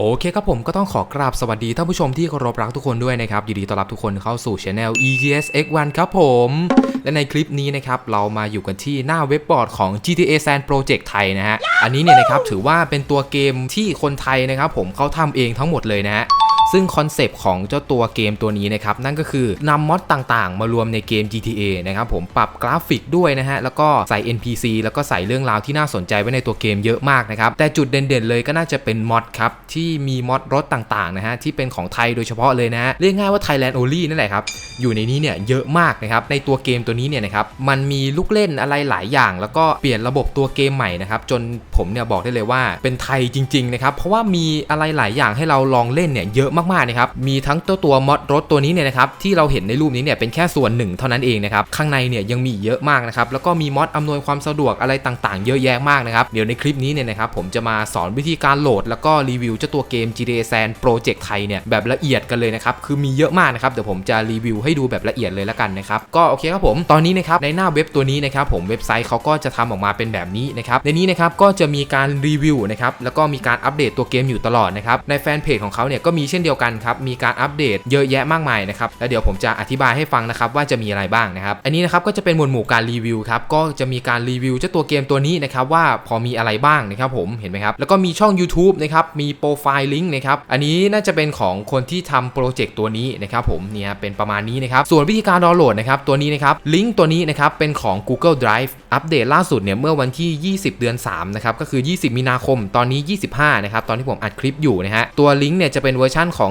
โอเคครับผมก็ต้องขอกราบสวัสดีท่านผู้ชมที่เคารพรักทุกคนด้วยนะครับยินดีต้อนรับทุกคนเข้าสู่ช anel EGS X1 ครับผม และในคลิปนี้นะครับเรามาอยู่กันที่หน้าเว็บบอร์ดของ GTA San Project ไทยนะฮะ อันนี้เนี่ยนะครับถือว่าเป็นตัวเกมที่คนไทยนะครับผมเขาทำเองทั้งหมดเลยนะฮะ ซึ่งคอนเซปต์ของเจ้าตัวเกมตัวนี้นะครับนั่นก็คือนำมอดต่างๆ มารวมในเกม GTA นะครับผมปรับกราฟิกด้วยนะฮะแล้วก็ใส่ NPC แล้วก็ใส่เรื่องราวที่น่าสนใจไว้ในตัวเกมเยอะมากนะครับแต่จุดเด่นๆเลยก็น่าจะเป็นมอดครับที่มีมอดรถต่างๆนะฮะที่เป็นของไทยโดยเฉพาะเลยนะฮะเรียกง่ายว่า Thailand Only นั่นแหละครับอยู่ในนี้เนี่ยเยอะมากนะครับในตัวเกมตัวนี้เนี่ยนะครับมันมีลูกเล่นอะไรหลายอย่าง แล้วก็เปลี่ยนระบบตัวเกมใหม่นะครับจนผมเนี่ยบอกได้เลยว่าเป็นไทยจริงๆนะครับเพราะว่ามีอะไรหลายอย่างให้เราลองเล่นเนี่ยเยอะมากๆนะครับมีทั้งตัวตัวมอดรถตัวนี้เนี่ยนะครับที่เราเห็นในรูปนี้เนี่ยเป็นแค่ส่วนหนึ่งเท่านั้นเองนะครับข้างในเนี่ยยังมีเยอะมากนะครับแล้วก็มีมอดอำนวยความสะดวกอะไรต่างๆ เยอะแยะมากนะครับเดี๋ยวในคลิปนี้เนี่ยนะครับผมจะมาสอนวิธีการโหลด แล้วก็รีวิวเจ้าตัวเกม GTA San Project ไทยเนี่ยแบบละเอียดกันเลยนะครับคือมีเยอะมากนะครับเดี๋ยวผมจะรีวิวให้ดูแบบละเอียดเลยละกันนะครับก็โอเคครับผมตอนนี้นะครับในหน้าเว็บตัวนี้นะครับผมเว็บไซต์เขาก็จะทำออกมาเป็นแบบนี้นะครับในนี้นะครับก็จะมีการรีวิวนะครับแล้วก็มีการอัปเดตตัวเกมอยู่ตลอดนะครับในแฟนเพจของเขาเนี่ยก็มีเช่นเดียวกันครับมีการอัปเดตเยอะแยะมากมายนะครับแล้วเดี๋ยวผมจะอธิบายให้ฟังนะครับว่าจะมีอะไรบ้างนะครับอันนี้นะครับก็จะเป็นหมวดหมู่การรีวิวครับก็จะมีการรีวิวเจ้าตัวเกมตัวนี้นะครับว่าพอมีอะไรบ้างนะครับผมเห็นไหมครับแล้วก็มีช่อง YouTube นะครับมีโปรไฟล์ลิงก์นะครับอันนี้น่าจะเป็นของคนที่ทำโปรเจกต์ตัวนี้นะครับผมเนี่ยเป็นประมาณนี้นะครับส่วนวิธีการดาวน์โหลดนะครับตัวนี้นะครับลิงก์ตัวนี้นะครับเป็นของ Google Drive อัปเดตล่าสุดเนี่ยเมื่อวันที่ 20 เดือน3นะครับก็คือ 20 มีนาคมตอนนี้ 25นะครับตอนที่ผมอัดคลิปอยู่นะฮะตัวลิงก์เนี่ยจะเป็นเวอร์ชั่นของ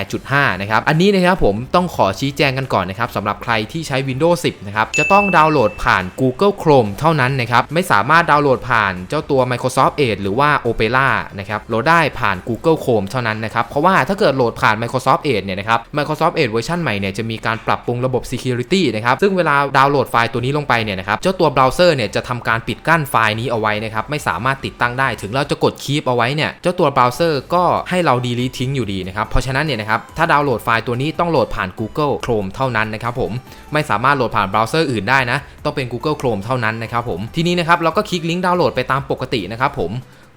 0.8.5 นะครับ อันนี้นะครับผมต้องขอชี้แจงกันก่อนนะครับสำหรับใครที่ใช้ Windows 10 นะครับ จะต้องดาวน์โหลดผ่าน Google Chrome เท่านั้นนะครับ ไม่สามารถดาวน์โหลดผ่านเจ้าตัว Microsoft Edge หรือว่า Opera นะครับโหลดได้ผ่าน Google Chrome เท่านั้นนะครับ เพราะว่าถ้าเกิดโหลดผ่าน Microsoft Edge เนี่ยนะครับ Microsoft Edge เวอร์ชันใหม่เนี่ยจะมีการปรับปรุงระบบ Security นะครับ ซึ่งเวลาดาวน์โหลดไฟล์ตัวนี้ลงไปเนี่ยนะครับ เจ้าตัวเบราว์เซอร์เนี่ยจะทำการปิดกั้นไฟล์นี้เอาไว้นะครับ ไม่สามารถติดตั้งได้ ถึงเราจะกด Keep เอาไว้เนี่ย เจ้าตัวเบราว์เซอร์ก็ให้เรา delete ทิ้งอยู่ดีนะครับ เพราะฉะนั้นเนี่ยนะครับ ถ้าดาวน์โหลดไฟล์ตัวนี้ต้องโหลดผ่าน Google Chrome เท่านั้นนะครับผม ไม่สามารถโหลดผ่านเบราว์เซอร์อื่นได้นะ ต้องเป็น Google Chrome เท่านั้นนะครับผม ทีนี้นะครับเราก็คลิกลิงก์ดาวน์โหลดไปตามปกตินะครับผม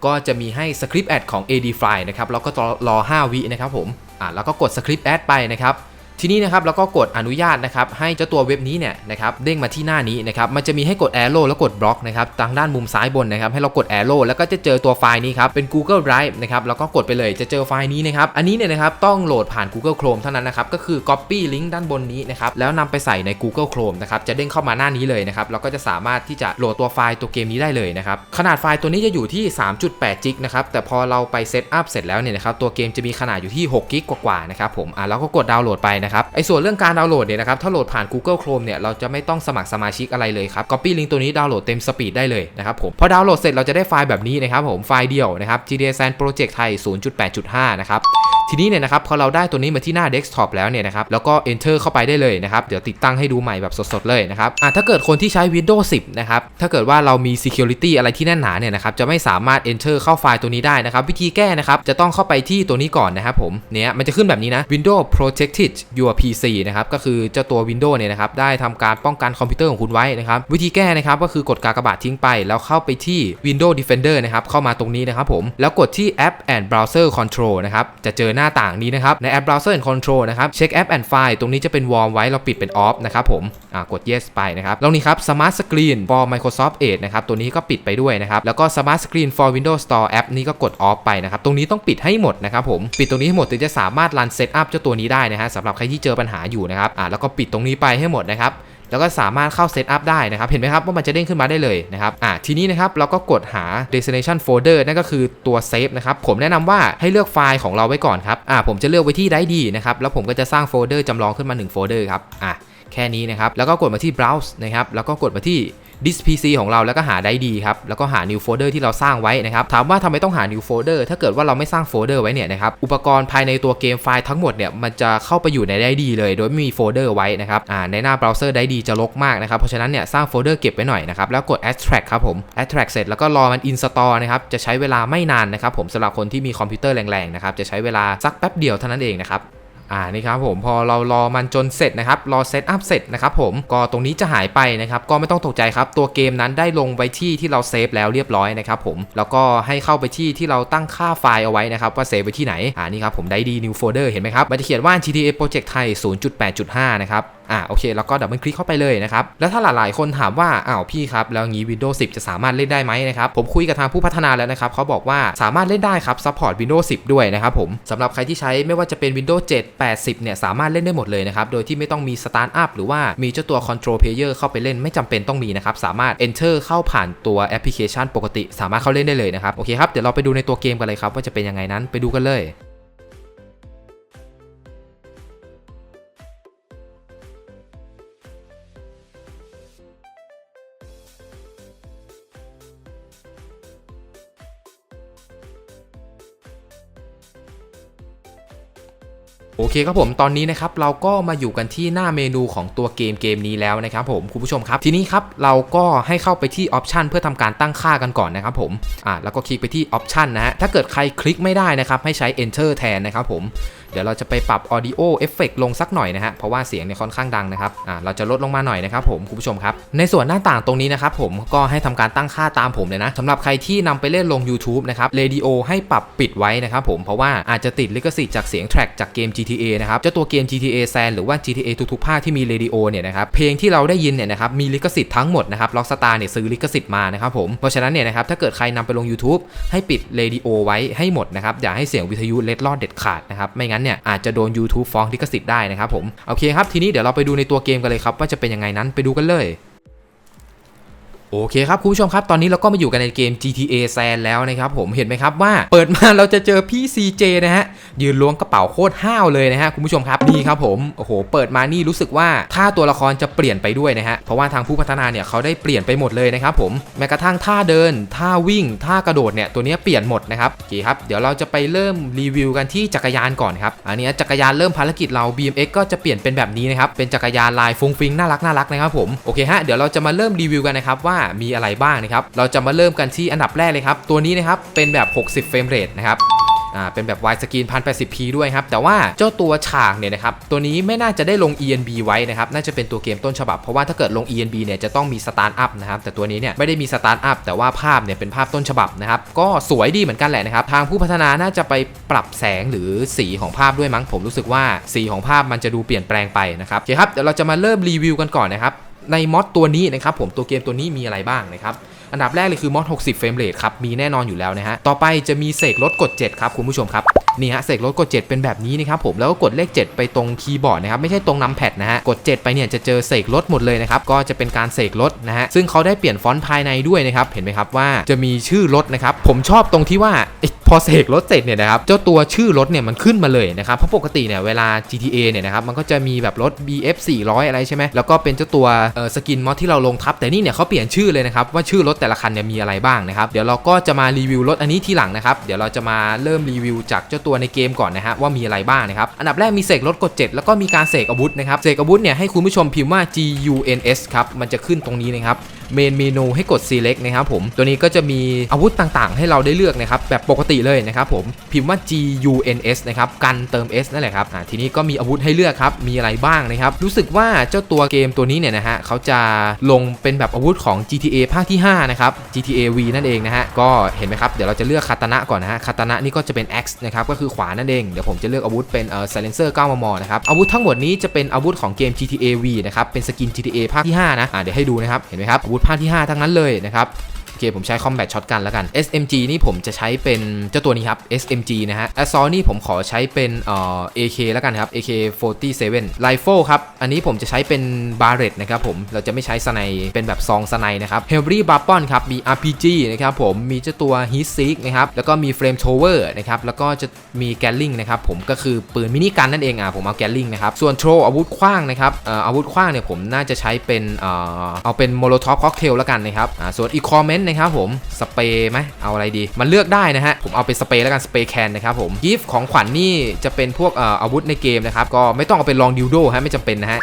ก็จะมีให้สคริปต์แอดของ AD File นะครับ แล้วก็รอ 5 วินะครับผม อ่าแล้วก็กดสคริปต์แอดไปนะครับ ทีนี้นะครับเราก็กดอนุญาตนะครับให้เจ้าตัวเว็บนี้เนี่ยนะครับเด้งมาที่หน้านี้นะครับมันจะมีให้กด arrow แล้วกดบล็อกนะครับทางด้านมุมซ้ายบนนะครับให้เรากด arrow แล้วก็จะเจอตัวไฟล์นี้ครับเป็น Google Drive นะครับแล้วก็กดไปเลยจะเจอไฟล์นี้นะครับอันนี้เนี่ยนะครับต้องโหลดผ่าน Google Chrome เท่านั้นนะครับก็คือ copy ลิงก์ด้านบนนี้นะครับแล้วนำไปใส่ใน Google Chrome นะครับจะเด้งเข้ามาหน้านี้เลยนะครับเราก็จะสามารถที่จะโหลดตัวไฟล์ตัวเกมนี้ได้เลยนะครับขนาดไฟล์ตัวนี้จะอยู่ที่ 3.8จิกนะครับแต่พอเราไปเซตอัพเสร็จแล้วเนี่ยนะครับตัวเกมจะมีขนาดอยู่ที่6กิกกว่าๆนะครับผมอะแล้วก็กดดาวน์โหลดไปนะครับไอ้ส่วนเรื่องการดาวน์โหลดเนี่ยนะครับถ้าโหลดผ่าน Google Chrome เนี่ยเราจะไม่ต้องสมัครสมาชิกอะไรเลยครับ Copy ลิงก์ตัวนี้ดาวน์โหลดเต็มสปีดได้เลยนะครับผมพอดาวน์โหลดเสร็จเราจะได้ไฟล์แบบนี้นะครับผมไฟล์เดียวนะครับ GTA San Project ไทย0.8.5 นะครับทีนี้เนี่ยนะครับพอเราได้ตัวนี้มาที่หน้า desktop แล้วเนี่ยนะครับแล้วก็ enter เข้าไปได้เลยนะครับเดี๋ยวติดตั้งให้ดูใหม่แบบสดๆเลยนะครับอะถ้าเกิดคนที่ใช้ Windows 10 นะครับถ้าเกิดว่าเรามี security อะไรที่แน่นหนาเนี่ยนะครับจะไม่สามารถ enter เข้าไฟล์ตัวนี้ได้นะครับวิธีแก้นะครับจะต้องเข้าไปที่ตัวนี้ก่อนนะครับผมเนี่ยมันจะขึ้นแบบนี้นะ Windows Protected Your PC นะครับก็คือเจ้าตัว Windows เนี่ยนะครับได้ทำการป้องกันคอมพิวเตอร์ของคุณไว้นะครับวิธีแก้นะครับก็คือกดกากบาททิ้งไปแล้วเข้าไปที่ Windows Defender นะครับเข้ามาตรงนี้นะครับผมแล้วกดที่ App and Browser Control นะครับจะเจอหน้าต่างนี้นะครับใน App Browser and Control นะครับเช็ค App and File ตรงนี้จะเป็น Warm ไว้เราปิดเป็น Off นะครับผมอ่ากด Yes ไปนะครับแล้วนี้ครับ Smart Screen for Microsoft Edge นะครับตัวนี้ก็ปิดไปด้วยนะครับแล้วก็ Smart Screen for Windows Store App นี้ก็กด Off ไปนะครับตรงนี้ต้องปิดให้หมดนะครับผมปิดตรงนี้ให้หมดถึงจะสามารถรันเซตอัพเจ้าตัวนี้ได้นะฮะสำหรับใครที่เจอปัญหาอยู่นะครับอ่าแล้วก็ปิดตรงนี้ไปให้หมดนะครับแล้วก็สามารถเข้าเซตอัพได้นะครับ เห็นไหมครับว่ามันจะเด้งขึ้นมาได้เลยนะครับอ่าทีนี้นะครับเราก็กดหา destination folder นั่นก็คือตัวเซฟนะครับ ผมแนะนำว่าให้เลือกไฟล์ของเราไว้ก่อนครับอ่าผมจะเลือกไว้ที่ได้ดีนะครับ แล้วผมก็จะสร้างโฟลเดอร์จำลองขึ้นมา1โฟลเดอร์ครับอ่าแค่นี้นะครับ แล้วก็กดมาที่ browse นะครับ แล้วก็กดมาที่ disk PC ของเราแล้วก็หาได้ดีครับแล้วก็หา new folder ที่เราสร้างไว้นะครับถามว่าทำไมต้องหา new folder ถ้าเกิดว่าเราไม่สร้างโฟลเดอร์ไว้เนี่ยนะครับอุปกรณ์ภายในตัวเกมไฟล์ทั้งหมดเนี่ยมันจะเข้าไปอยู่ในได้ดีเลย โดยไม่มีโฟลเดอร์ไว้นะครับอ่าในหน้าเบราว์เซอร์ได้ดีจะรกมากนะครับเพราะฉะนั้นเนี่ยสร้างโฟลเดอร์เก็บไว้หน่อยนะครับแล้วกด extract ครับผม extract เสร็จแล้วก็รอมัน install นะครับจะใช้เวลาไม่นานนะครับผมสำหรับคนที่มีคอมพิวเตอร์แรงๆนะครับจะใช้เวลาสักแป๊บเดียวเท่านั้นเองนะครับ อ่านี่ครับผมพอเรารอมันจนเสร็จนะครับรอเซตอัพเสร็จนะครับผมก็ตรงนี้จะหายไปนะครับก็ไม่ต้องตกใจครับตัวเกมนั้นได้ลงไว้ที่ที่เราเซฟแล้วเรียบร้อยนะครับผมแล้วก็ให้เข้าไปที่ที่เราตั้งค่าไฟล์เอาไว้นะครับว่าเซฟไว้ที่ไหนอ่านี่ครับผมได้ดีนิวโฟลเดอร์เห็นไหมครับมันจะเขียนว่า GTA Project Thai 0.8.5 นะครับ อ่าโอเคแล้วก็ดับเบิลคลิกเข้าไปเลยนะครับแล้วถ้าหลายๆคนถามว่าอ้าวพี่ครับแล้วงี้ Windows 10 จะสามารถเล่นได้ไหมนะครับผมคุยกับทางผู้พัฒนาแล้วนะครับเขาบอกว่าสามารถเล่นได้ครับซัพพอร์ต Windows 10 ด้วยนะครับผมสำหรับใครที่ใช้ไม่ว่าจะเป็น Windows 7 80เนี่ยสามารถเล่นได้หมดเลยนะครับโดยที่ไม่ต้องมี Start Up หรือว่ามีเจ้าตัว Control Player เข้าไปเล่นไม่จำเป็นต้องมีนะครับสามารถ Enter เข้าผ่านตัวแอปพลิเคชันปกติ สามารถเข้าเล่นได้เลยนะครับโอเคครับเดี๋ยวเราไปดูในตัวเกมกันเลยครับว่าจะเป็นยังไงนั้นไปดูกันเลย โอเคครับผมตอนนี้นะครับเราก็มาอยู่กันที่หน้าเมนูของตัวเกมเกมนี้แล้วนะครับผมคุณผู้ชมครับ ทีนี้ครับเราก็ให้เข้าไปที่ออปชันเพื่อทำการตั้งค่ากันก่อนนะครับผมอ่าแล้วก็คลิกไปที่ออปชันนะฮะถ้าเกิดใครคลิกไม่ได้นะครับให้ใช้ enter แทนนะครับผมเดี๋ยวเราจะไปปรับ audio effect ลงสักหน่อยนะฮะ เพราะว่าเสียงเนี่ยค่อนข้างดังนะครับ อ่า เราจะลดลงมาหน่อยนะครับผมคุณผู้ชมครับ ในส่วนหน้าต่างตรงนี้นะครับผมก็ให้ทำการตั้งค่าตามผมเลยนะสำหรับใครที่นำไปเล่นลง YouTube นะครับ radio ให้ปรับปิดไว้นะครับผม เพราะว่าอาจจะติดลิขสิทธิ์จากเสียงแทร็กจากเกม GTA นะครับ เจ้าตัวเกม GTA San หรือว่า GTA ทุกๆภาคที่มี radio เนี่ยนะครับเพลงที่เราได้ยินเนี่ยนะครับมีลิขสิทธิ์ทั้งหมดนะครับล็อกสตาร์เนี่ยซื้อลิขสิทธิ์มานะครับผมเพราะฉะนั้นเนี่ยนะครับถ้าเกิดใครนำไปลง YouTube ให้ปิด radio ไว้ให้หมดนะครับอย่าให้เสียงวิทยุเล็ดลอดเด็ดขาดนะครับไม่งั้นเนี่ยอาจจะโดน YouTube ฟ้องลิขสิทธิ์ได้นะครับผมโอเคครับทีนี้เดี๋ยวเราไปดูในตัวเกมกันเลยครับว่าจะเป็นยังไงนั้นไปดูกันเลยโอเคครับคุณผู้ชมครับตอนนี้เราก็มาอยู่กันในเกม GTA San แล้วนะครับผมเห็นไหมครับว่าเปิดมาเราจะเจอพี่ CJ นะฮะ ยืนล้วงกระเป๋าโคตรห้าวเลยนะฮะคุณผู้ชมครับนี่ครับผมโอ้โหเปิดมานี่รู้สึกว่าท่าตัวละครจะเปลี่ยนไปด้วยนะฮะเพราะว่าทางผู้พัฒนาเนี่ยเขาได้เปลี่ยนไปหมดเลยนะครับผมแม้กระทั่งท่าเดิน ท่าวิ่ง ท่ากระโดดเนี่ยตัวนี้เปลี่ยนหมดนะครับโอเคครับเดี๋ยวเราจะไปเริ่มรีวิวกันที่จักรยานก่อนครับอันนี้จักรยานเริ่มภารกิจเรา BMX ก็จะเปลี่ยนเป็นแบบนี้นะครับเป็นจักรยานลายฟุ้งฟิ้งน่ารักน่ารักนะครับผมโอเคฮะเดี๋ยวเราจะมาเริ่มรีวิวกันนะครับว่ามีอะไรบ้างนะครับเราจะมาเริ่มกันที่อันดับแรกเลยครับตัวนี้นะครับเป็นแบบ 60 เฟรมเรทนะครับ อ่าเป็นแบบ wide screen 1080p ด้วยครับ แต่ว่าเจ้าตัวฉากเนี่ยนะครับ ตัวนี้ไม่น่าจะได้ลง ENB ไว้นะครับ น่าจะเป็นตัวเกมต้นฉบับ เพราะว่าถ้าเกิดลง ENB เนี่ยจะต้องมีสตาร์ทอัพนะครับ แต่ตัวนี้เนี่ยไม่ได้มีสตาร์ทอัพแต่ว่าภาพเนี่ยเป็นภาพต้นฉบับนะครับ ก็สวยดีเหมือนกันแหละนะครับ ทางผู้พัฒนาน่าจะไปปรับแสงหรือสีของภาพด้วยมั้ง ผมรู้สึกว่าสีของภาพมันจะดูเปลี่ยนแปลงไปนะครับโอเคครับเดี๋ยวเราจะมาเริ่มรีวิวกันก่อนนะครับในมอดตัวนี้นะครับผมตัวเกมตัวนี้มีอะไรบ้างนะครับ อันดับแรกเลยคือมอด60 เฟรมเรทครับ มีแน่นอนอยู่แล้วนะฮะ ต่อไปจะมีเสกลดกด 7 ครับ คุณผู้ชมครับ นี่ฮะ เสกลดกด 7 เป็นแบบนี้นะครับผม แล้วก็กดเลข 7 ไปตรงคีย์บอร์ดนะครับ ไม่ใช่ตรงนัมแพดนะฮะ กด 7 ไปเนี่ยจะเจอเสกลดหมดเลยนะครับ ก็จะเป็นการเสกลดนะฮะ ซึ่งเขาได้เปลี่ยนฟอนต์ภายในด้วยนะครับ เห็นไหมครับว่าจะมีชื่อรถนะครับ ผมชอบตรงที่ว่า พอเสกรถเสร็จเนี่ยนะครับเจ้าตัวชื่อรถเนี่ยมันขึ้นมาเลยนะครับเพราะปกติเนี่ยเวลา GTA เนี่ยนะครับมันก็จะมีแบบรถ BF 400 อะไรใช่ไหมแล้วก็เป็นเจ้าตัวเอ่อสกินมอดที่เราลงทับ แต่นี่เนี่ยเขาเปลี่ยนชื่อเลยนะครับว่าชื่อรถแต่ละคันเนี่ยมีอะไรบ้างนะครับเดี๋ยวเราก็จะมารีวิวรถอันนี้ทีหลังนะครับเดี๋ยวเราจะมาเริ่มรีวิวจากเจ้าตัวในเกมก่อนนะฮะว่ามีอะไรบ้างนะครับอันดับแรกมีเสกรถกด 7 แล้วก็มีการเสกอาวุธนะครับเสกอาวุธเนี่ยให้คุณผู้ชมพิมพ์ว่า GUNS ครับมันจะขึ้นตรงนี้นะครับเมนเมนูให้กด select นะครับผมตัวนี้ก็จะมีอาวุธต่างๆ ให้เราได้เลือกนะครับแบบปกติเลยนะครับผมพิมพ์ว่า GUNS นะครับกันเติม S นั่นแหละครับอ่าทีนี้ก็มีอาวุธให้เลือกครับมีอะไรบ้างนะครับรู้สึกว่าเจ้าตัวเกมตัวนี้เนี่ยนะฮะเขาจะลงเป็นแบบอาวุธของ GTA ภาคที่5นะครับ GTA V นั่นเองนะฮะก็เห็นไหมครับเดี๋ยวเราจะเลือกคาตานะก่อนนะฮะคาตานะนี่ก็จะเป็น X นะครับก็คือขวานั่นเองเดี๋ยวผมจะเลือกอาวุธเป็นเอ่อ silencer 9มมนะครับอาวุธทั้งหมดนี้จะเป็นอาวุธของเกม GTA V นะครับเป็นสกิน GTA ภาคที่5นะอ่าเดี๋ยวให้ดูนะครับเห็นไหมครับอาวุธภาคที่ 5 ทั้งนั้นเลยนะครับ เคผมใช้ combat shotgun แล้วกัน SMG นี่ผมจะใช้เป็นเจ้าตัวนี้ครับ SMG นะฮะ assault นี่ผมขอใช้เป็นเอ่อ AK แล้วกันครับ AK 47 rifle ครับ อันนี้ผมจะใช้เป็น barret นะครับผม เราจะไม่ใช้สไนเป็นแบบซองสไนนะครับ heavy weapon ครับ มี RPG นะครับผม มีเจ้าตัว heat seek นะครับ แล้วก็มี flame thrower นะครับ แล้วก็จะมี gatling นะครับผม ก็คือปืนมินิกันนั่นเองอะผมเอา gatling นะครับ ส่วน throw อาวุธขว้างนะครับอ่ออาวุธขว้างเนี่ยผมน่าจะใช้เป็นเอ่อเอาเป็น molotov cocktail แล้วกันนะครับอ่าส่วน equipment นะครับผมสเปรย์ไหมเอาอะไรดี มันเลือกได้นะฮะผมเอาเป็นสเปรย์แล้วกันสเปรย์แคนนะครับผมกิฟต์ของขวัญนนี่จะเป็นพวกเอ่ออาวุธในเกมนะครับก็ไม่ต้องเอาเป็นลองดิวโดฮะไม่จำเป็นนะฮะ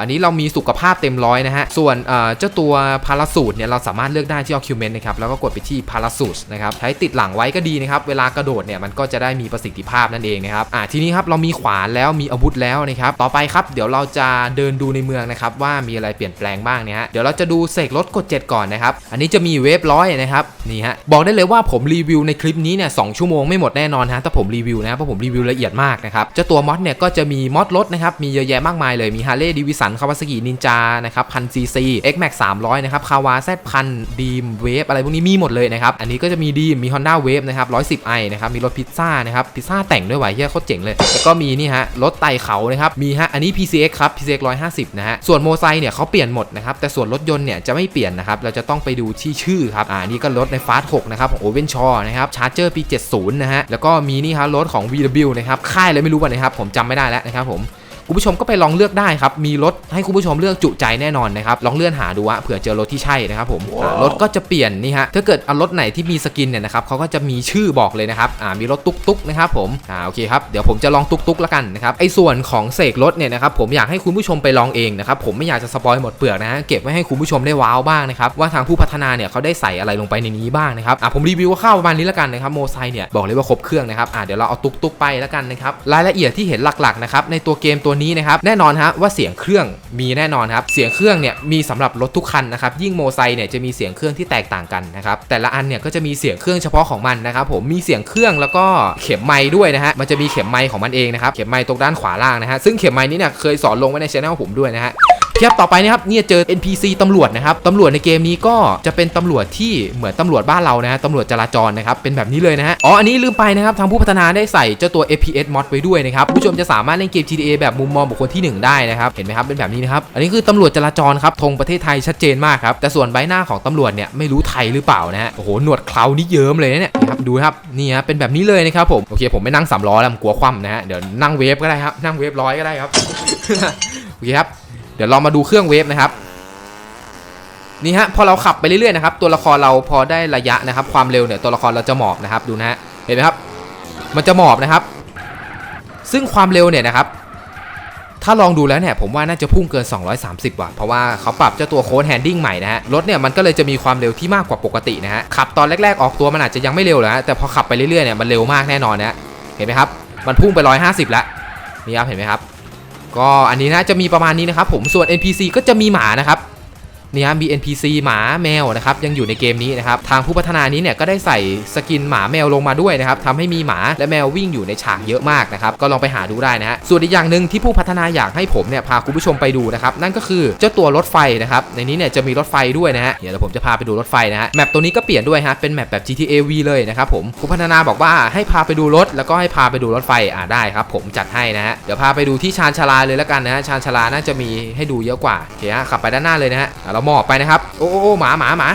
อันนี้เรามีสุขภาพเต็มร้อยนะฮะ ส่วนเจ้าตัวพาราสูตเนี่ยเราสามารถเลือกได้ที่ Occupant นะครับแล้วก็กดไปที่พาราสูตนะครับใช้ติดหลังไว้ก็ดีนะครับเวลากระโดดเนี่ยมันก็จะได้มีประสิทธิภาพนั่นเองนะครับอ่าทีนี้ครับเรามีขวานแล้วมีอาวุธแล้วนะครับต่อไปครับเดี๋ยวเราจะเดินดูในเมืองนะครับว่ามีอะไรเปลี่ยนแปลงบ้างเนี่ยฮะเดี๋ยวเราจะดูเสกรถกด 7 ก่อนนะครับอันนี้จะมีเวฟร้อยนะครับนี่ฮะบอกได้เลยว่าผมรีวิวในคลิปนี้เนี่ยสชั่วโมงไม่หมดแน่นอนฮะถ้าผมรีวิวนะเพราะผมรีวิวละเอียดมากนะครับเจ้าตัวมอดเนี่ยก็จะมีมอดรถนะครับมีเยอะแยะมากมายเลยมีฮาร์เลย์ดิวิสันคาวาซากินินจานะครับพันซีซีเอ็กแม็กสามร้อยนะครับคาวาแซดพันดีมเวฟอะไรพวกนี้มีหมดเลยนะครับ อันนี้ก็จะมีดีมมี Honda Wave นะครับร้อยสิบไอนะครับมีรถพิซซ่านะครับพิซซ่าแต่งด้วยไหวเฮียโคตรเจ๋งเลย แล้วก็มีนี่ฮะรถไต่เขานะครับมีฮะอันนี้ PCX ครับ PCX 150นะฮะส่วนโมไซค์เนี่ยเขาเปลี่ยนหมดนะครับแต่ส่วนรถยนต์เนี่ยจะไม่เปลี่ยนนะครับเราจะต้องไปดูที่ชื่อครับอ่านี่ก็รถในฟาสต์6นะครับของโอเวนชอนะครับชาร์เจอร์ปี70นะฮะแล้วก็มีนี่ฮะรถของ VW นะครับค่ายอะไรไม่รู้วันนะครับผมจำไม่ได้แล้วนะครับผม คุณผู้ชมก็ไปลองเลือกได้ครับ มีรถให้คุณผู้ชมเลือกจุใจแน่นอนนะครับ ลองเลื่อนหาดูว่าเผื่อเจอรถที่ใช่นะครับผมอ่ารถก็จะเปลี่ยนนี่ฮะ ถ้าเกิดเอารถไหนที่มีสกินเนี่ยนะครับเขาก็จะมีชื่อบอกเลยนะครับ อ่า มีรถตุ๊กตุ๊กนะครับผม อ่า โอเคครับ เดี๋ยวผมจะลองตุ๊กตุ๊กละกันนะครับ ไอ้ส่วนของเสกรถเนี่ยนะครับ ผมอยากให้คุณผู้ชมไปลองเองนะครับ ผมไม่อยากจะสปอยหมดเปลือกนะฮะ เก็บไว้ให้คุณผู้ชมได้ว้าวบ้างนะครับ ว่าทางผู้พัฒนาเนี่ยเขาได้ใส่อะไรลงไปในนี้บ้างนะครับอ่าผมรีวิวคร่าวๆประมาณนี้ละกันนะครับโมไซเนี่ยบอกเลยว่าครบเครื่องนะครับอ่าเดี๋ยวเราเอาตุ๊กตุ๊กไปละกันนะครับรายละเอียดที่เห็นหลักๆนะครับในตัวเกมตัวนี้นะครับแน่นอนฮะว่าเสียงเครื่องมีแน่นอนครับเสียงเครื่องเนี่ยมีสำหรับรถทุกคันนะครับยิ่งโมไซเนี่ยจะมีเสียงเครื่องที่แตกต่างกันนะครับแต่ละอันเนี่ยก็จะมีเสียงเครื่องเฉพาะของมันนะครับผมมีเสียงเครื่องแล้วก็เข็มไม้ด้วยนะฮะมันจะมีเข็มไม้ของมันเองนะครับเข็มไม้ตรงด้านขวาล่างนะฮะซึ่งเข็มไม้นี้เนี่ยเคยสอนลงไว้ในช่องผมด้วยนะฮะ เทียบต่อไปนะครับเนี่ยเจอ NPC ตำรวจนะครับตำรวจในเกมนี้ก็จะเป็นตำรวจที่เหมือนตำรวจบ้านเรานะฮะตำรวจจราจรนะครับเป็นแบบนี้เลยนะฮะอ๋ออันนี้ลืมไปนะครับทางผู้พัฒนาได้ใส่เจ้าตัว FPS mod ไว้ด้วยนะครับผู้ชมจะสามารถเล่นเกม GTA แบบมุมมองบุคคลที่ 1 ได้นะครับเห็นไหมครับเป็นแบบนี้นะครับอันนี้คือตำรวจจราจรครับธงประเทศไทยชัดเจนมากครับแต่ส่วนใบหน้าของตำรวจเนี่ยไม่รู้ไทยหรือเปล่านะฮะโอ้โหหนวดเครานี่เยิ้มเลยนะเนี่ยนะครับดูครับนี่ฮะเป็นแบบนี้เลยนะครับผมโอเคผมไม่นั่งสามล้อแล้วผมกลัวคว่ำนะฮะเดี๋ยวนั่งเวฟก็ได้ครับนั่งเวฟร้อยก็ได้ครับโอเคครับ เดี๋ยวเรามาดูเครื่องเวฟนะครับนี่ฮะพอเราขับไปเรื่อยๆนะครับตัวละครเราพอได้ระยะนะครับ ความเร็วเนี่ยตัวละครเราจะหมอบนะครับดูนะฮะเห็นไหมครับ มันจะหมอบนะครับ ซึ่งความเร็วเนี่ยนะครับ ถ้าลองดูแล้วเนี่ยผมว่าน่าจะพุ่งเกิน 230 ว่ะเพราะว่าเขาปรับเจ้าตัวโค้ดแฮนดิ้งใหม่นะฮะรถเนี่ยมันก็เลยจะมีความเร็วที่มากกว่าปกตินะฮะขับตอนแรกๆออกตัวมันอาจจะยังไม่เร็วแล้วแต่พอขับไปเรื่อยๆเนี่ยมันเร็วมากแน่นอนนะเห็นไหมครับมันพุ่งไป 150 แล้วนี่ครับเห็นไหมครับ ก็อันนี้นะจะมีประมาณนี้นะครับผมส่วน NPC ก็จะมีหมานะครับ นี่ฮะมี NPC หมาแมวนะครับยังอยู่ในเกมนี้นะครับทางผู้พัฒนานี้เนี่ยก็ได้ใส่สกินหมาแมวลงมาด้วยนะครับทำให้มีหมาและแมววิ่งอยู่ในฉากเยอะมากนะครับก็ลองไปหาดูได้นะฮะส่วนอีกอย่างหนึ่งที่ผู้พัฒนาอยากให้ผมเนี่ยพาคุณผู้ชมไปดูนะครับนั่นก็คือเจ้าตัวรถไฟนะครับในนี้เนี่ยจะมีรถไฟด้วยนะฮะเดี๋ยวผมจะพาไปดูรถไฟนะฮะแมปตัวนี้ก็เปลี่ยนด้วยฮะเป็นแมปแบบ GTA V เลยนะครับผมผู้พัฒนาบอกว่าให้พาไปดูรถ แล้วก็ให้พาไปดูรถไฟอ่าได้ครับผมจัดให้นะฮะเดี๋ยวพาไปดูที่ชานชาลาเลยแล้วกันนะฮะชานชาลาน่าจะมีให้ดูเยอะกว่าโอเคฮะขับไปด้านหน้าเลยนะฮะอะเราหมอบไปนะครับ โอ้โอ้หมาหมาหมา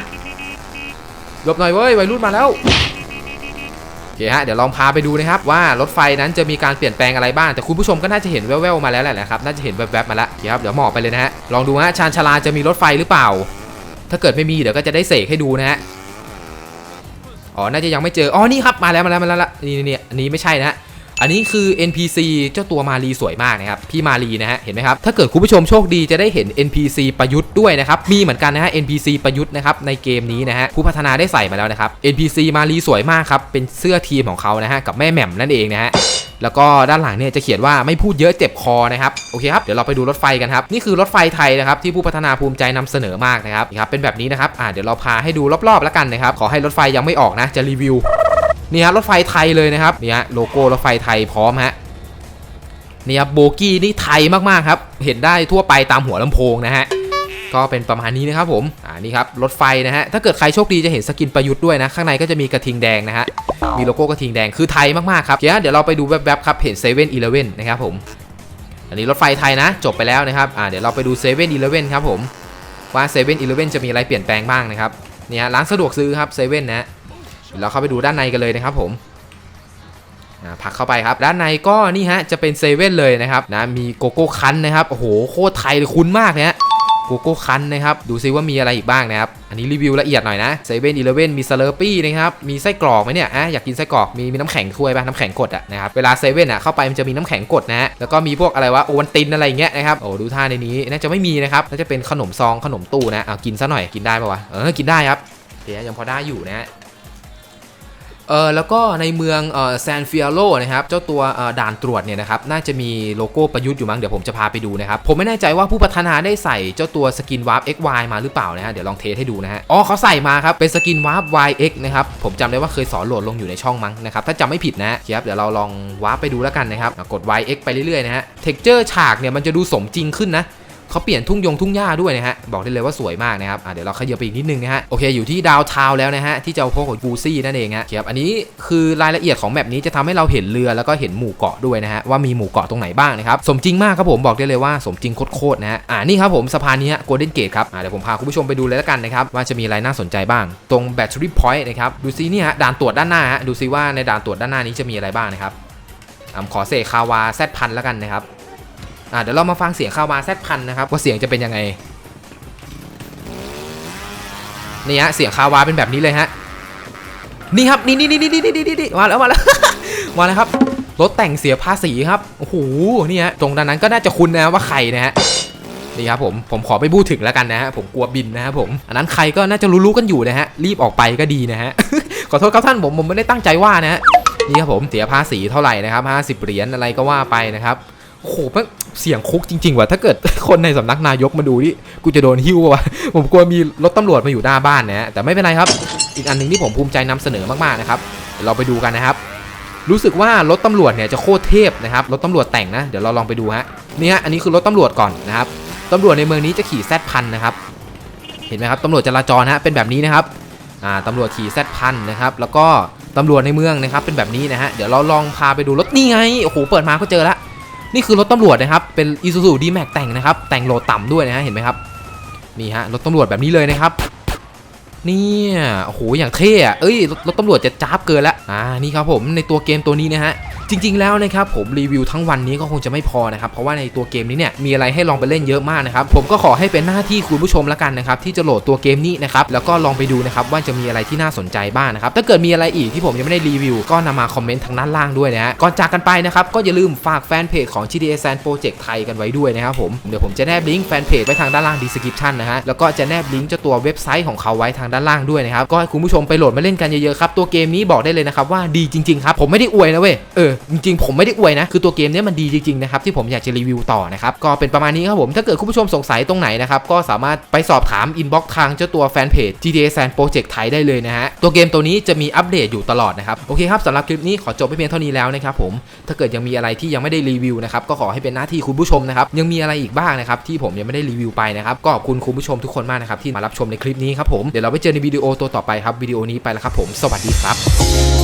หลบหน่อยเว้ยวัยรุ่นมาแล้วโอเคฮะเดี๋ยวลองพาไปดูนะครับว่ารถไฟนั้นจะมีการเปลี่ยนแปลงอะไรบ้างแต่คุณผู้ชมก็น่าจะเห็นแว่วๆมาแล้วแหละนะครับน่าจะเห็นแวบๆมาแล้วครับเดี๋ยวหมอบไปเลยนะฮะลองดูฮะชานชาลาจะมีรถไฟหรือเปล่า ถ้าเกิดไม่มีเดี๋ยวก็จะได้เสกให้ดูนะฮะอ๋อน่าจะยังไม่เจออ๋อนี่ครับมาแล้วมาแล้วมาแล้วละนี่นี่อันนี้ไม่ใช่นะฮะ อันนี้คือ NPC เจ้าตัวมารีสวยมากนะครับพี่มารีนะฮะเห็นไหมครับถ้าเกิดคุณผู้ชมโชคดีจะได้เห็น NPC ประยุทธ์ด้วยนะครับมีเหมือนกันนะฮะ NPC ประยุทธ์นะครับในเกมนี้นะฮะผู้พัฒนาได้ใส่มาแล้วนะครับ NPC มารีสวยมากครับเป็นเสื้อทีมของเขานะฮะกับแม่แหม่มนั่นเองนะฮะแล้วก็ด้านหลังเนี่ยจะเขียนว่าไม่พูดเยอะเจ็บคอนะครับโอเคครับเดี๋ยวเราไปดูรถไฟกันครับนี่คือรถไฟไทยนะครับที่ผู้พัฒนาภูมิใจนำเสนอมากนะครับครับเป็นแบบนี้นะครับอ่าเดี๋ยวเราพาให้ดูรอบๆแล้วกันนะครับขอให้รถไฟยังไม่ออกนะจะรีวิว นี่ฮะรถไฟไทยเลยนะครับนี่ฮะโลโก้รถไฟไทยพร้อมฮะนี่ครับโบกี้นี่ไทยมากๆครับ เห็นได้ทั่วไปตามหัวลำโพงนะฮะก็เป็นประมาณนี้นะครับผม อ่านี่ครับรถไฟนะฮะ ถ้าเกิดใครโชคดีจะเห็นสกินประยุทธ์ด้วยนะ ข้างในก็จะมีกระทิงแดงนะฮะ มีโลโก้กระทิงแดง คือไทยมากๆครับเดี๋ยวเดี๋ยวเราไปดูแวบๆครับเห็นเซเว่นอีเลฟเว่นนะครับผม อันนี้รถไฟไทยนะ จบไปแล้วนะครับ อ่าเดี๋ยวเราไปดูเซเว่นอีเลฟเว่นครับผม ว่าเซเว่นอีเลฟเว่นจะมีอะไรเปลี่ยนแปลงบ้างนะครับ เนี่ยร้านสะดวกซื้อครับเซเว่นนะ เราเข้าไปดูด้านในกันเลยนะครับผมผักเข้าไปครับ ด้านในก็นี่ฮะจะเป็นเซเว่นเลยนะครับนะมีโกโก้คันนะครับโอ้โหโคตรไทยเลยคุ้นมากเลยฮะโกโก้คันนะครับดูซิว่ามีอะไรอีกบ้างนะครับอันนี้รีวิวละเอียดหน่อยนะเซเว่นอีเลเว่นมีสเลอร์ปี้นะครับมีไส้กรอกไหมเนี่ยอะอยากกินไส้กรอกมีมีน้ำแข็งถ้วยป่ะน้ำแข็งกดอะนะครับเวลาเซเว่นอะเข้าไปมันจะมีน้ำแข็งกดนะฮะแล้วก็มีพวกอะไรวะโอวันตินอะไรเงี้ยนะครับโอ้ดูท่าในนี้น่าจะไม่มีนะครับน่าจะเป็นขนมซองขนมตู้นะเอากินซะหน่อยกินได้ปะวะเออกินได้ครับเดี๋ยวยังพอได้อยู่นะ เออแล้วก็ในเมืองเออซานฟิอาโลนะครับเจ้าตัวเออด่านตรวจเนี่ยนะครับน่าจะมีโลโก้ประยุทธ์อยู่มั้งเดี๋ยวผมจะพาไปดูนะครับผมไม่แน่ใจว่าผู้พัฒนาได้ใส่เจ้าตัวสกินวาร์ป XY มาหรือเปล่านะฮะเดี๋ยวลองเทสให้ดูนะฮะอ๋อเขาใส่มาครับเป็นสกินวาร์ป YX นะครับผมจำได้ว่าเคยสอนโหลดลงอยู่ในช่องมั้งนะครับถ้าจำไม่ผิดนะครับเดี๋ยวเราลองวาร์ปไปดูแล้วกันนะครับกด YX ไปเรื่อยๆนะฮะเท็กเจอร์ฉากเนี่ยมันจะดูสมจริงขึ้นนะ เขาเปลี่ยนทุ่งยงทุ่งหญ้าด้วยนะฮะบอกได้เลยว่าสวยมากนะครับเดี๋ยวเราขยับไปอีกนิดนึงนะฮะโอเคอยู่ที่ดาวทาวแล้วนะฮะที่เจ้าพวกของกูซี่นั่นเองฮะครับอันนี้คือรายละเอียดของแมปนี้จะทำให้เราเห็นเรือแล้วก็เห็นหมู่เกาะด้วยนะฮะว่ามีหมู่เกาะตรงไหนบ้างนะครับสมจริงมากครับผมบอกได้เลยว่าสมจริงโคตรๆนะฮะอ่านี่ครับผมสะพานนี้ฮะโกลเด้นเกตครับเดี๋ยวผมพาคุณผู้ชมไปดูเลยล้วกันนะครับว่าจะมีอะไรน่าสนใจบ้าง ตรงแบตเตอรี่พอยต์นะครับดูซิเนี่ยฮะด่านตรวจด้านหน้าฮะดูซิว่าในด่านตรวจด้านหน้านี้จะมีอะไรบ้างนะครับอ่าขอเสกคาวาแซดพันแล้วกันนะครับ อ่าเดี๋ยวเรามาฟังเสียงคาวาแซดพันนะครับว่าเสียงจะเป็นยังไงนี่ฮะเสียงคาวาเป็นแบบนี้เลยฮะนี่ครับนี่นี่นี่นี่นี่นี่นี่มาแล้วมาแล้วมาแล้วครับรถแต่งเสียภาษีครับโอ้โหนี่ฮะตรงด้านนั้นก็น่าจะคุ้นนะว่าใครนะฮะนี่ครับผมผมขอไม่พูดถึงแล้วกันนะฮะผมกลัวบินนะครับผมอันนั้นใครก็น่าจะรู้ๆกันอยู่นะฮะรีบออกไปก็ดีนะฮะขอโทษครับท่านผมผมไม่ได้ตั้งใจว่านะฮะนี่ครับผมเสียภาษีเท่าไหร่นะครับ 50 เหรียญอะไรก็ว่าไปนะครับ โอ้โหแม่งเสียงคุกจริงๆว่ะถ้าเกิดคนในสำนักนายกมาดูนี่กูจะโดนหิ้วว่ะผมกลัวมีรถตำรวจมาอยู่หน้าบ้านนะแต่ไม่เป็นไรครับ อีกอันหนึ่งที่ผมภูมิใจนำเสนอมากๆนะครับเราไปดูกันนะครับ รู้สึกว่ารถตำรวจเนี่ยจะโคตรเทพนะครับรถตำรวจแต่งนะเดี๋ยวเราลองไปดูฮะนี่ฮะอันนี้คือรถตำรวจก่อนนะครับตำรวจในเมืองนี้จะขี่แซดพันนะครับเห็นไหมครับตำรวจจราจรฮะเป็นแบบนี้นะครับอ่าตำรวจขี่แซดพันนะครับแล้วก็ตำรวจในเมืองนะครับเป็นแบบนี้นะฮะเดี๋ยวเราลองพาไปดูรถนี่ไงโอ้โหเปิดมาก็เจอละ นี่คือรถตำรวจนะครับ เป็น Isuzu D-Max แต่งนะครับ แต่งโหลดต่ำด้วยนะฮะ เห็นไหมครับ นี่ฮะ รถตำรวจแบบนี้เลยนะครับ เนี่ยโอ้โหอย่างเท่อะเอ้ยรถตำรวจจะจ้าบเกินละอ่านี่ครับผมในตัวเกมตัวนี้นะฮะจริง ๆ แล้วนะครับผมรีวิวทั้งวันนี้ก็คงจะไม่พอนะครับเพราะว่าในตัวเกมนี้เนี่ยมีอะไรให้ลองไปเล่นเยอะมากนะครับผมก็ขอให้เป็นหน้าที่คุณผู้ชมละกันนะครับที่จะโหลดตัวเกมนี้นะครับแล้วก็ลองไปดูนะครับว่าจะมีอะไรที่น่าสนใจบ้างนะครับถ้าเกิดมีอะไรอีกที่ผมยังไม่ได้รีวิว ก็นำมาคอมเมนต์ทางด้านล่างด้วยนะฮะก่อนจากกันไปนะครับก็อย่าลืมฝากแฟนเพจของ GTA San Project ไทยกันไว้ด้วยนะครับผมเดี๋ยวผมจะแนบลิงก์แฟนเพจไว้ทางด้านล่าง description นะฮะแล้วก็จะแนบลิงก์เจ้าตัวเว็บไซต์ของเขาไว้ทางด้านล่างด้วยนะครับก็ให้คุณผู้ชมไปโหลดมาเล่นกันเยอะๆครับตัวเกมนี้บอกได้เลยนะครับว่าดีจริงๆครับผมไม่ได้อวยนะเว้ยเออจริงๆผมไม่ได้อวยนะคือตัวเกมนี้มันดีจริงๆนะครับที่ผมอยากจะรีวิวต่อนะครับก็เป็นประมาณนี้ครับผมถ้าเกิดคุณผู้ชมสงสัยตรงไหนนะครับก็สามารถไปสอบถามอินบ็อกซ์ทางเจ้าตัวแฟนเพจ GTA San Project ไทยได้เลยนะฮะตัวเกมตัวนี้จะมีอัปเดตอยู่ตลอดนะครับโอเคครับสำหรับคลิปนี้ขอจบไปเพียงเท่านี้แล้วนะครับผมถ้าเกิดยังมีอะไรที่ยังไม่ได้รีวิวนะครับก็ขอให้เป็นหน้าที่คุณผู้ชมนะครับยังมีอะไรอีกบ้างนะครับที่ผมยังไม่ได้รีวิวไปนะครับก็ขอบคุณคุณผู้ชมทุกคนมากนะครับที่มารับชมในคลิปนี้ครับผมเดี๋ยวเราไปเจอในวิดีโอตัวต่อไปครับวิดีโอนี้ไปแล้วครับผม สวัสดีครับ